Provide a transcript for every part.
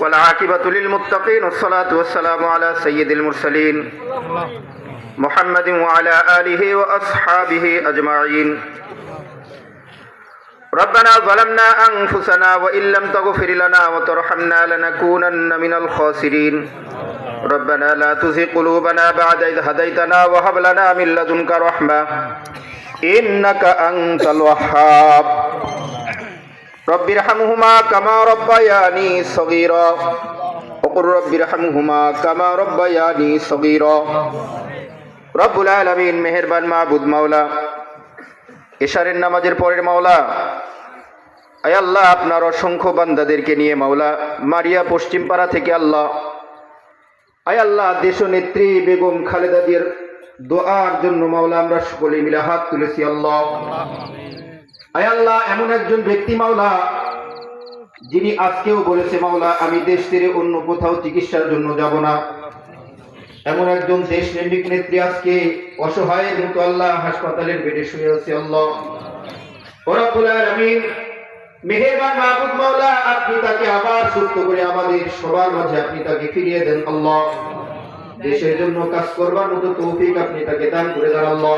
والعاقبة للمتقين والصلاة والسلام على سيد المرسلين محمد وعلى آله وأصحابه أجمعين ربنا ظلمنا أنفسنا وإن لم تغفر لنا وترحمنا لنكونن من الخاسرين ربنا لا تزغ قلوبنا بعد إذ هديتنا وهب لنا من لدنك رحمة إنك أنت الوهاب رب ارحمهما كما ربياني صغيرا وقل رب ارحمهما كما ربياني صغيرا রব্বুল আলমিন মেহেরবান মাহবুদ মাওলা এশারের নামাজের পরের মাওলা আয় আল্লাহ আপনার অসংখ্য বান্দাদেরকে নিয়ে মাওলা মারিয়া পশ্চিমপাড়া থেকে আল্লাহ আয় আল্লাহ দেশ নেত্রী বেগম খালেদা দিয়ার দোয়ার জন্য মাওলা আমরা সকলে মিলে হাত তুলেছি আল্লাহ আয় আল্লাহ, এমন একজন ব্যক্তি মাওলা, যিনি আজকেও বলেছে, মাওলা, আমি দেশ ছেড়ে অন্য কোথাও চিকিৎসার জন্য যাব না। এমন একজন দেশ প্রেমিক নেত্রী আজকে অসহায়ের মতো আল্লাহ হাসপাতালের বেডে শুয়ে আছে, আল্লাহ। মেহেরবান মাহবুব মাওলা, আপনি তাকে আবার সুস্থ করে আমাদের সবার মাঝে আপনি তাকে ফিরিয়ে দেন, আল্লাহ। দেশের জন্য কাজ করবার মতো তৌফিক আপনি তাকে দান করে দেন, আল্লাহ।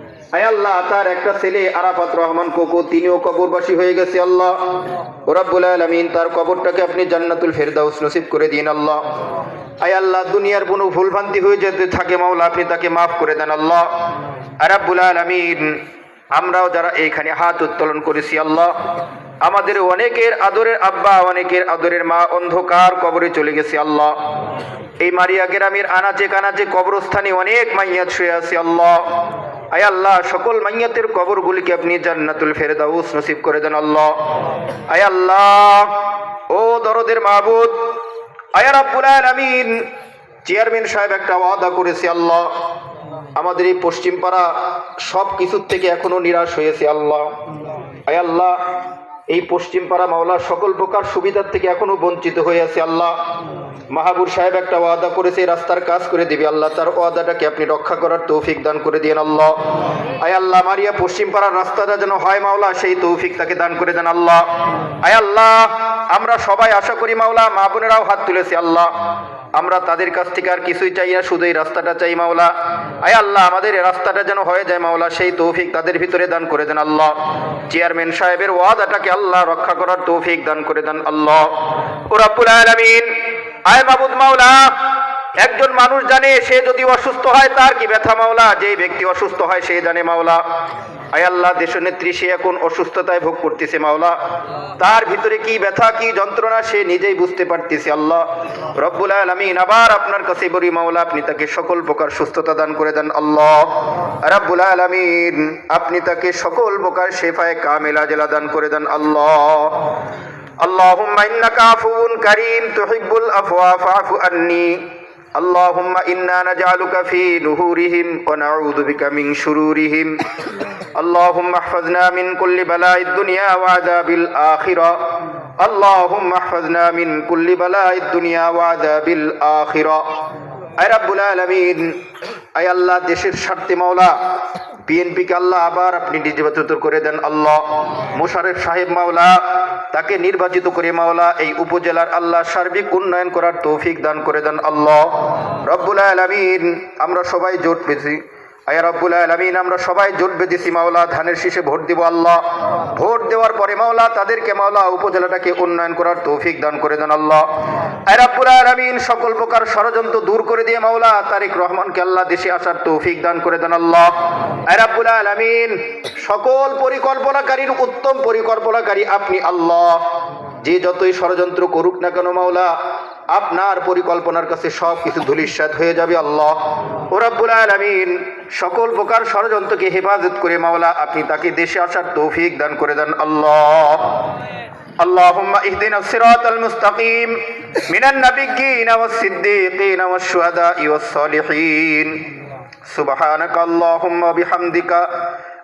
আল্লাহ, তার একটা ছেলে আরাফাত রহমান কবরবাসী হয়ে গেছে, আল্লাহ। তার কবরটাকে আপনি জান্নাতুল করে আল্লাহ। আল্লাহ, দুনিয়ার কোনো ভুলভ্রান্তি হয়ে যেতে থাকে মাওলা, আপনি তাকে মাফ করে দেন, আল্লাহ। আমরাও যারা এইখানে হাত উত্তোলন করেছি, আল্লাহ। আমাদের অনেকের আদরের আব্বা, অনেকের আদরের মা অন্ধকার কবরে চলে গেছে, আল্লাহ। এই মারিয়া গ্রামের আনাচে কানাচে কবরস্থানে অনেক মাইয়া শুয়ে আছে, আল্লাহ। আয় আল্লাহ, সকল মাইয়াতের কবরগুলিকে আপনি জান্নাতুল ফেরদাউস নসিব করে দেন আল্লাহ। আয় আল্লাহ, ও দরদের মাহবুদ আয়ার আব্বুল আমিন চেয়ারম্যান সাহেব একটা ওয়াদা করেছে আল্লাহ, আমাদের এই পশ্চিমপাড়া সব কিছুর থেকে এখনও নিরাশ হয়েছে আল্লাহ। আয় আল্লাহ এই পশ্চিম পাড়া মাওলা সকল প্রকার সুবিধার থেকে এখনও বঞ্চিত হয়ে আছে আল্লাহ। মাহাবুর সাহেব একটা ওয়াদা করেছে, এই রাস্তার কাজ করে দিবে। আল্লাহ তার ওয়াদাটাকে আপনি রক্ষা করার তৌফিক দান করে দিন আল্লাহ। আয় আল্লাহ, মারিয়া পশ্চিম পাড়ার রাস্তাটা যেন হয় মাওলা, সেই তৌফিক তাকে দান করে দেন আল্লাহ। আয় আল্লাহ আমরা সবাই আশা করি মাওলা, মা বোনেরাও হাত তুলেছি, আল্লাহ। আমরা তাদের কাছ থেকে আর কিছুই চাই না, শুধু এই রাস্তাটা চাই মাওলা। আয় আল্লাহ, আমাদের রাস্তাটা যেন হয়ে যায় মাওলা, সেই তৌফিক তাদের ভিতরে দান করে দেন আল্লাহ। চেয়ারম্যান সাহেবের ওয়াদাটাকে আল্লাহ রক্ষা করার তৌফিক দান করে দেন আল্লাহ। ও আয় মাবুদ মাওলা একজন মানুষ জানে সে যদি অসুস্থ হয়, তার কি ব্যথা মাওলা? যে ব্যক্তি অসুস্থ হয়, সে জানে মাওলা। আয় আল্লাহ, দেশনেত্রী, সে এখন অসুস্থতায় ভোগ করতেছে মাওলা। তার ভিতরে কি ব্যথা, কি যন্ত্রণা, সে নিজেই বুঝতে পারতেছে আল্লাহ। রব্বুল আলমিন আবার আপনার কাছে বলি মাওলা, আপনি তাকে সকল প্রকার সুস্থতা দান করে দেন আল্লাহ। রব্বুল আলমিন, আপনি তাকে সকল প্রকার শেফায় কামেলা জেলা দান করে দেন আল্লাহ। আল্লাহ ইন্নাকা আফুন করিম, তুহিব্বুল আফওয়া ফাফু আন্নি। اللهم إنا نجعلك في نهورهم ونعوذ بك من شرورهم اللهم احفظنا من كل بلاء الدنيا وعذاب الآخرة اللهم احفظنا من كل بلاء الدنيا وعذاب الآخرة আয় রাব্বুল আলামিন আয় আল্লাহ দেশের স্বার্থে মাওলা বিএনপিকে আল্লাহ আবার আপনি নির্বাচিত করে দেন। আল্লাহ মোশারেফ সাহেব মাওলা, তাকে নির্বাচিত করে মাওলা, এই উপজেলার আল্লাহ সার্বিক উন্নয়ন করার তৌফিক দান করে দেন। আল্লাহ রব্বুল আলামিন, আমরা সবাই জোট পেয়েছি আয়া রব্বুল আলামিন, আমরা সবাই জোট বেঁধেছি মাওলা, ধানের শীষে ভোট দিব আল্লাহ। ভোট দেওয়ার পরে মাওলা, তাদেরকে মাওলা, উপজেলাটাকে উন্নয়ন করার তৌফিক দান করে দেন আল্লাহ। রব্বুল সকল প্রকার ষড়যন্ত্র দূর করে দিয়ে মাওলা তারেক রহমানকে আল্লাহ দেশে আসার তৌফিক দান করে দেন আল্লাহ। আয় রব্বুল আলামিন, সকল পরিকল্পনাকারীর উত্তম পরিকল্পনাকারী আপনি আল্লাহ। যে যতই ষড়যন্ত্র করুক না কেন মাওলা, আপনার পরিকল্পনার কাছে সব কিছু ধুলিস্বাদ হয়ে যাবে আল্লাহ। ও রাব্বুল আলামিন, সকল প্রকার ষড়যন্ত্রকে হেফাজত করে মাওলা আপনি তাকে দেশে আসার তৌফিক দান করে দেন আল্লাহ। اللهم اهدنا الصراط المستقيم من النبيين والصديقين والشهداء والصالحين سبحانك اللهم وبحمدك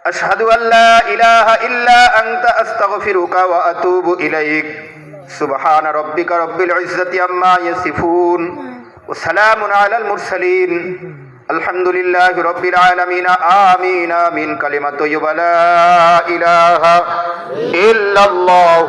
أشهد أن لا إله إلا أنت أستغفرك وأتوب إليك سبحان ربك رب العزة عما يصفون وسلام على المرسلين الحمد لله رب العالمين آمين آمين كلمة طيبة لا إله إلا الله